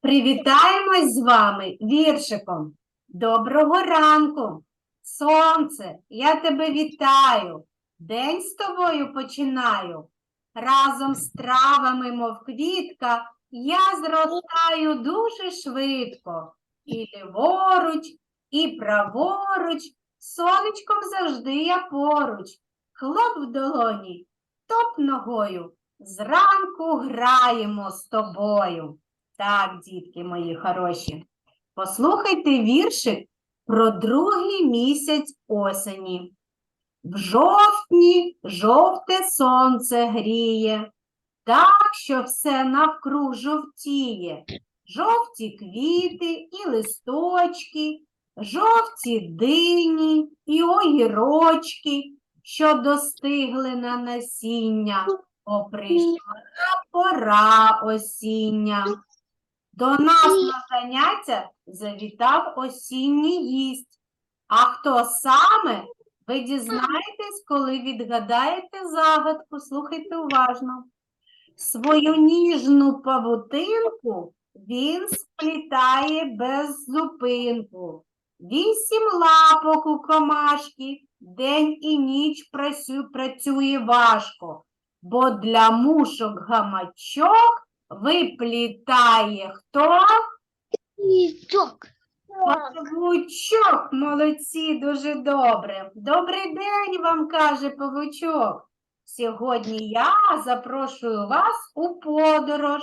Привітаємось з вами віршиком. Доброго ранку, сонце, я тебе вітаю. День з тобою починаю. Разом з травами, мов квітка, я зростаю дуже швидко. І ліворуч, і праворуч, сонечком завжди я поруч. Хлоп в долоні, топ ногою. Зранку граємо з тобою. Так, дітки мої хороші. Послухайте віршик про другий місяць осені. В жовтні жовте сонце гріє, так, що все навкруг жовтіє. Жовті квіти і листочки, жовті дині і огірочки, що достигли на насіння, О, прийшла пора осіння. До нас на заняття завітав осінній гість. А хто саме, ви дізнаєтесь, коли відгадаєте загадку. Слухайте уважно. Свою ніжну павутинку він сплітає без зупинку. Вісім лапок у комашки, день і ніч працює важко, бо для мушок гамачок виплітає хто? Павучок. Павучок, молодці, дуже добре. Добрий день вам каже павучок. Сьогодні я запрошую вас у подорож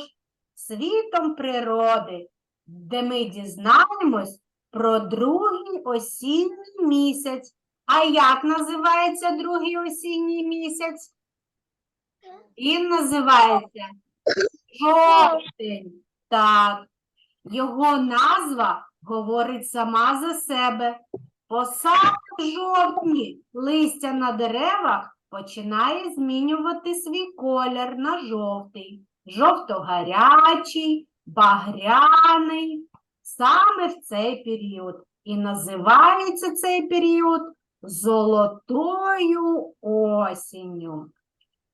світом природи, де ми дізнаємось про другий осінній місяць. А як називається другий осінній місяць? Він називається жовтень. Так, його назва говорить сама за себе. Саме в жовтні листя на деревах починає змінювати свій колір на жовтий, жовто-гарячий, багряний. Саме в цей період. І називається цей період золотою осінню.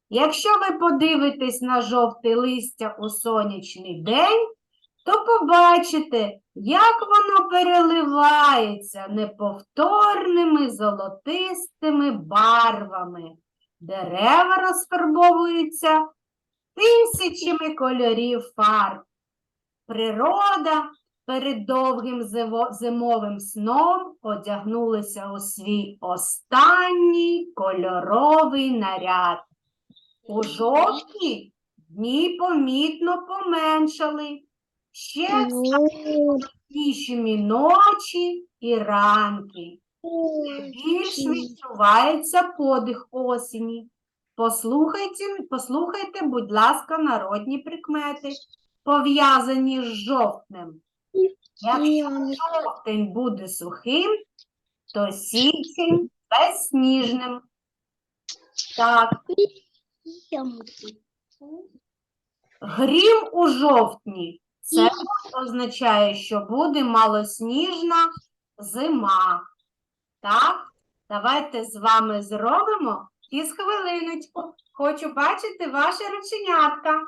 Якщо ви подивитесь на жовте листя у сонячний день, то побачите, як воно переливається неповторними золотистими барвами. Дерева розфарбовуються тисячами кольорів фарб. Природа перед довгим зимовим сном одягнулася у свій останній кольоровий наряд. У жовтні дні помітно поменшали. Ще тішими ночі і ранки. Більш відчувається подих осені. Послухайте, послухайте, будь ласка, народні прикмети, пов'язані з жовтнем. Якщо жовтень буде сухим, то січень безсніжним. Так, грім у жовтні. Це означає, що буде малосніжна зима. Так, давайте з вами зробимо із хвилиночку. Хочу бачити ваше рученятка.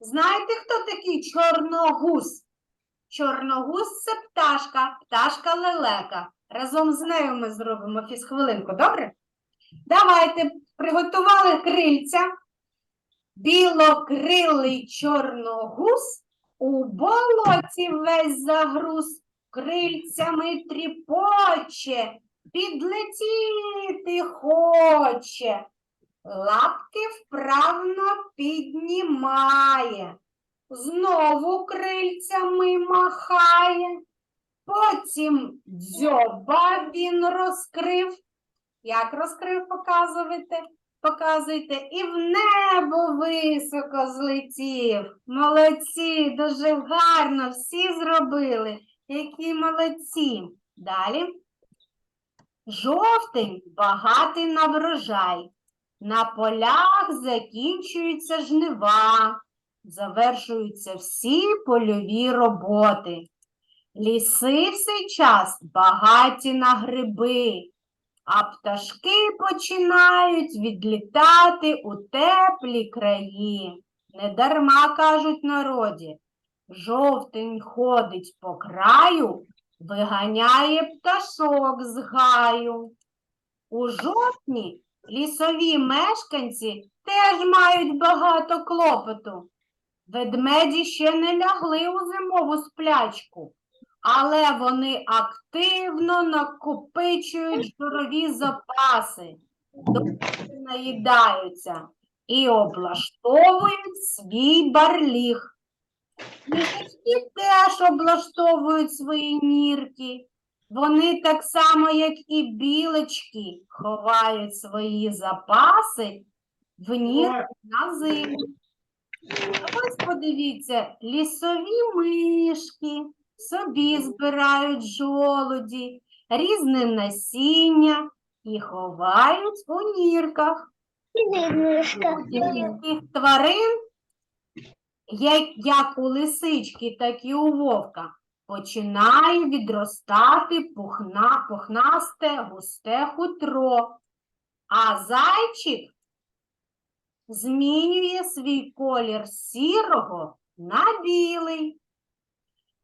Знаєте, хто такий чорногуз? Чорногуз це пташка, пташка лелека. Разом з нею ми зробимо фізхвилинку, добре? Давайте приготували крильця. Білокрилий чорногуз у болоті весь загруз, крильцями тріпоче, підлетіти хоче, лапки вправно піднімає, знову крильцями махає, потім дзьоба він розкрив. Як розкрив, показуєте? Показуйте, і в небо високо злетів. Молодці, дуже гарно всі зробили. Які молодці. Далі. Жовтень багатий на врожай. На полях закінчуються жнива, завершуються всі польові роботи. Ліси в цей час багаті на гриби, а пташки починають відлітати у теплі краї. Недарма кажуть народі. Жовтень ходить по краю, виганяє пташок з гаю. У жовтні лісові мешканці теж мають багато клопоту. Ведмеді ще не лягли у зимову сплячку, але вони активно накопичують жирові запаси, добре наїдаються і облаштовують свій барліг. Їжачки теж облаштовують свої нірки. Вони так само, як і білочки, ховають свої запаси в нірки на зиму. Ось подивіться, лісові мишки собі збирають жолуді, різне насіння і ховають у нірках. Таких тварин, як, як у лисички, так і у вовка, починає відростати пухна, пухнасте густе хутро, а зайчик змінює свій колір сірого на білий.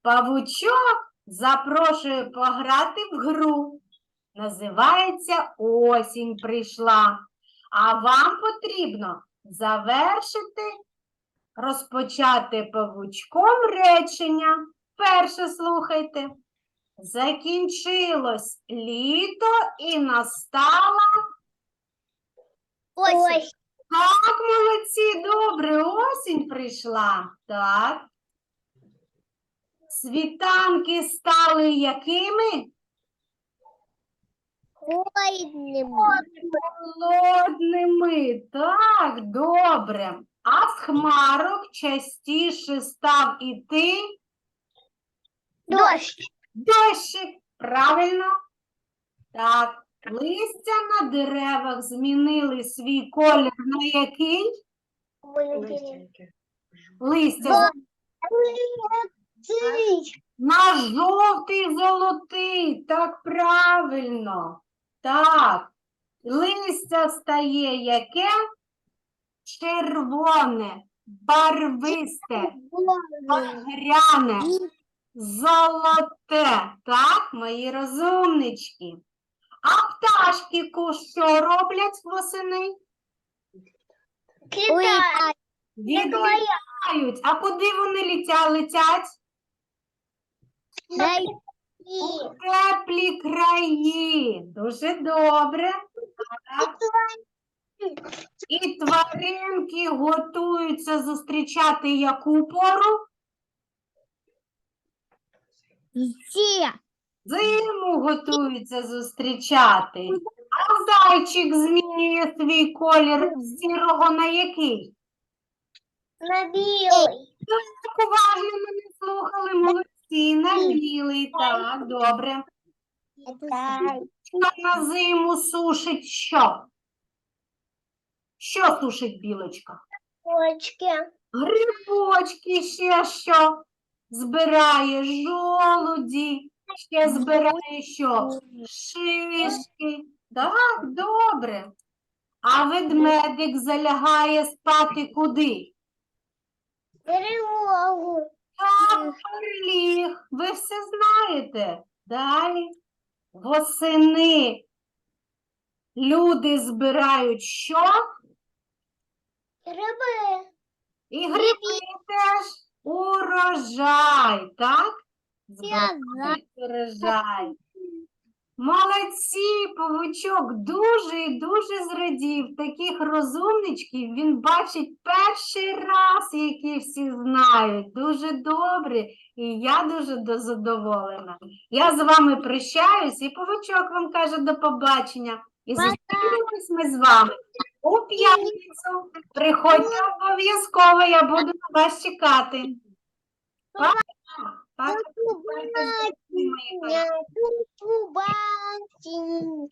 Павучок запрошує пограти в гру. Називається Осінь прийшла. А вам потрібно завершити, розпочати павучком речення. Перше слухайте. Закінчилось літо і настала. Ось. Так, молодці, добре, осінь прийшла. Так. Світанки стали якими? Ходними. Холодними. Так, добре. А з хмарок частіше став іти Дощ. дощик. Правильно? Так. Листя на деревах змінили свій колір на який? Листя на жовтий золотий. Так правильно. Так. Листя стає яке? Червоне, барвисте, багряне, золоте. Так, мої розумнички. А пташки що роблять восени? Відлітають. А куди вони літя, летять? У теплі краї. Дуже добре. Так. І тваринки готуються зустрічати яку пору? Зиму готуються зустрічати. А зайчик змінює свій колір з сірого на який? На білий. Так уважно мене слухали, молодці, на білий. Так, добре. Що на зиму сушить що? Що сушить білочка? Почки. Грибочки ще що? Збирає жолуді, ще збирає що? Шишки. Так, добре. А ведмедик залягає спати куди? Перемогу. Так. Ви все знаєте. Далі. Восени люди збирають що? Гриби. І гриби теж урожай, так? Урожай. Молодці, павучок дуже і дуже зрадів. Таких розумничків він бачить перший раз, які всі знають. Дуже добре, і я дуже задоволена. Я з вами прощаюсь, і павучок вам каже до побачення. І зустрінемось ми з вами у п'ятницю. Приходьте обов'язково, я буду на вас чекати. Па-па. Бувайте здорові, мої хороші. Побачення.